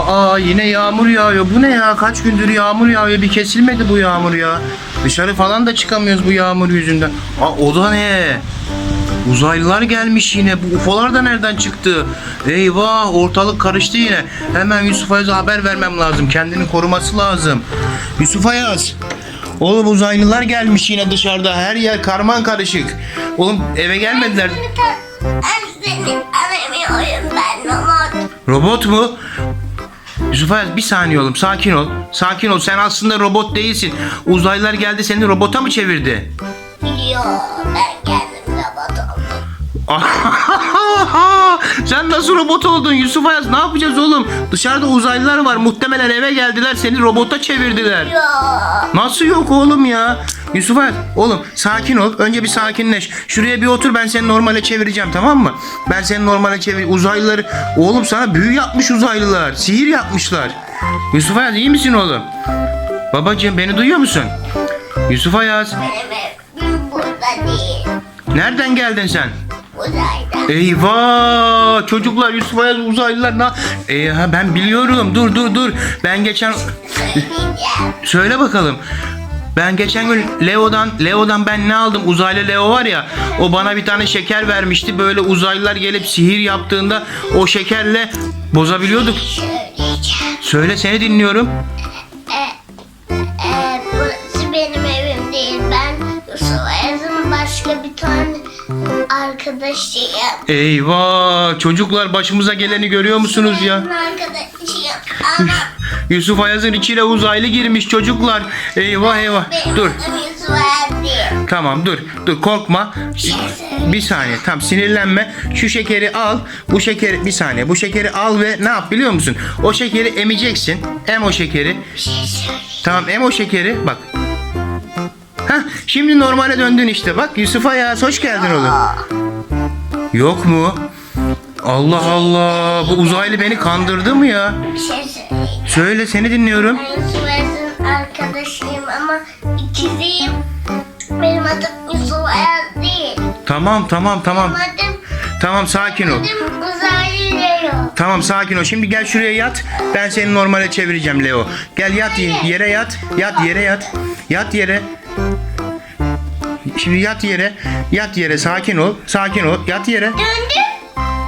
Aa yine yağmur yağıyor. Bu ne ya? Kaç gündür yağmur yağıyor. Bir kesilmedi bu yağmur ya. Dışarı falan da çıkamıyoruz bu yağmur yüzünden. Aa o da ne? Uzaylılar gelmiş yine. Bu UFO'lar da nereden çıktı? Eyvah ortalık karıştı yine. Hemen Yusuf Ayaz'a haber vermem lazım. Kendini koruması lazım. Yusuf Ayaz. Oğlum uzaylılar gelmiş yine dışarıda. Her yer karman karışık. Oğlum eve gelmediler. Ben seni aramıyorum ben robot. Robot mu? Yusuf Ayaz bir saniye oğlum sakin ol. Sakin ol sen aslında robot değilsin. Uzaylılar geldi seni robota mı çevirdi? Yok ben kendim robot oldum. sen nasıl robot oldun Yusuf Ayaz ne yapacağız oğlum? Dışarıda uzaylılar var muhtemelen eve geldiler seni robota çevirdiler. Yok. Nasıl yok oğlum ya? Yusuf Ayaz oğlum sakin ol. Önce bir sakinleş. Şuraya bir otur ben seni normale çevireceğim tamam mı? Ben seni normale çevir. Uzaylıları oğlum sana büyü yapmış uzaylılar. Sihir yapmışlar. Yusuf Ayaz iyi misin oğlum? Babacığım beni duyuyor musun? Yusuf Ayaz Benim evim burada değil. nereden geldin sen? Uzayda. Eyvah! Çocuklar Yusuf Ayaz uzaylılar na ee, ben biliyorum. Dur dur dur. Ben geçen söyle bakalım. Ben geçen gün Leo'dan Leo'dan ben ne aldım? Uzaylı Leo var ya o bana bir tane şeker vermişti. Böyle uzaylılar gelip sihir yaptığında o şekerle bozabiliyorduk. Söyle seni dinliyorum. Ee, burası benim evim değil. Ben Yusuf Ayaz'ın başka bir tane arkadaşıyım. eyvah çocuklar başımıza geleni görüyor musunuz ya Benim arkadaşıyım ama Yusuf Ayaz'ın içine uzaylı girmiş çocuklar eyvah eyvah benim dur adım Yusuf Ayaz değil. Tamam dur. Dur korkma. Bir saniye. Tam sinirlenme. Şu şekeri al. Bu şekeri bir saniye. Bu şekeri al ve ne yap biliyor musun? O şekeri emeceksin. Em o şekeri. Bir şey. Tamam em o şekeri. Bak. Hah şimdi normale döndün işte. Bak Yusuf Ayaz hoş geldin oğlum. Yok mu? Allah Allah. Bu uzaylı beni kandırdı mı ya? Bir şey. Söyle seni dinliyorum. Ben Yusuf Ayaz'ın arkadaşıyım ama ikiziyim. Benim adım Yusuf Ayaz değil. Tamam tamam tamam. Benim adım, Tamam sakin ol. adım Uzaylı Leo. Tamam sakin ol. Şimdi gel şuraya yat. Ben seni normale çevireceğim Leo. Gel yat y- yere yat. Yat yere yat. Yat yere. Şimdi yat yere. Yat yere sakin ol. Sakin ol. Yat yere. Döndüm.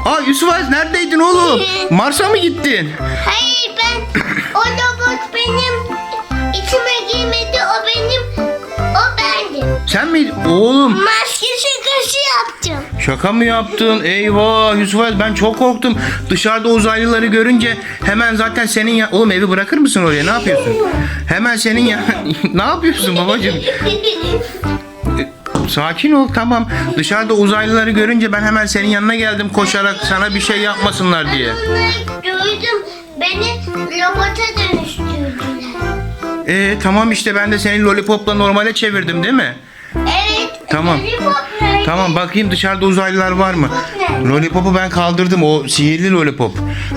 Aa Yusuf Aziz neredeydin oğlum? Mars'a mı gittin? Hayır ben o robot benim içime girmedi o benim o bendim. Sen mi? Oğlum yaptım. Şaka mı yaptın? Eyvah Yusuf Aziz ben çok korktum. Dışarıda uzaylıları görünce hemen zaten senin ya... Oğlum evi bırakır mısın oraya? Ne yapıyorsun? Hemen senin ya... ne yapıyorsun babacığım? Sakin ol tamam. Dışarıda uzaylıları görünce ben hemen senin yanına geldim koşarak sana bir şey yapmasınlar diye. Onları gördüm. Beni robota dönüştürdüler. Ee tamam işte ben de seni lollipopla normale çevirdim değil mi? Evet. Tamam. Tamam bakayım dışarıda uzaylılar var mı? Lollipop'u ben kaldırdım o sihirli lollipop.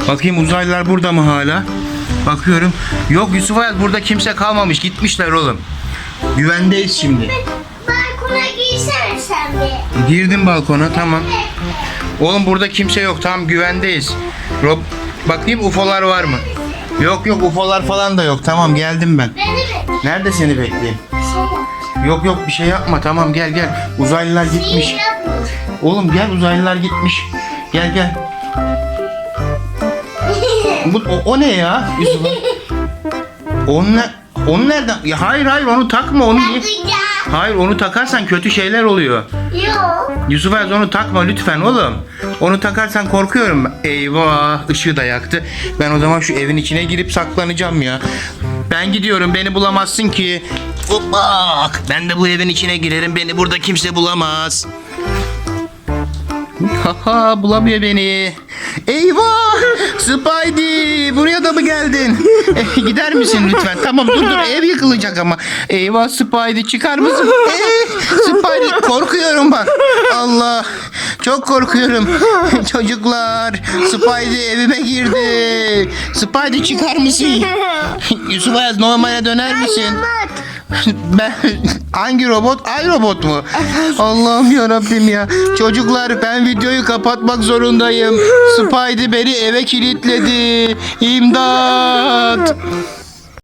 Bakayım uzaylılar burada mı hala? Bakıyorum. Yok Yusuf Ayaz burada kimse kalmamış gitmişler oğlum. Güvendeyiz şimdi. Balkona girsene sen bir. Girdim balkona tamam. Oğlum burada kimse yok tamam güvendeyiz. Rob bakayım UFO'lar var mı? Yok yok UFO'lar falan da yok tamam geldim ben. Nerede seni bekleyeyim? Şey. Yok yok bir şey yapma tamam gel gel. Uzaylılar gitmiş. Sihir yapma. Oğlum gel uzaylılar gitmiş. Gel gel. Bu, o, o ne ya? Yusuf? Onu, ne- onu nereden? Ya hayır hayır onu takma onu? Duyacağım. Hayır onu takarsan kötü şeyler oluyor. Yok. Yusuf Az onu takma lütfen oğlum. Onu takarsan korkuyorum. ben. Eyvah ışığı da yaktı. Ben o zaman şu evin içine girip saklanacağım ya. Ben gidiyorum beni bulamazsın ki. Bak ben de bu evin içine girerim beni burada kimse bulamaz. Haha bulamıyor beni. Eyvah! Spidey! Buraya da mı geldin? Eh, gider misin lütfen? Tamam dur dur ev yıkılacak ama. Eyvah Spidey çıkar mısın? Eh, Spidey korkuyorum bak. Allah! Çok korkuyorum. Çocuklar Spidey evime girdi. Spidey çıkar mısın? Yusuf Ayaz normale döner misin? Anlat. ben hangi robot? Ay robot mu? Allah'ım ya Rabbim ya. Çocuklar ben videoyu kapatmak zorundayım. Spidey beni eve kilitledi. İmdat.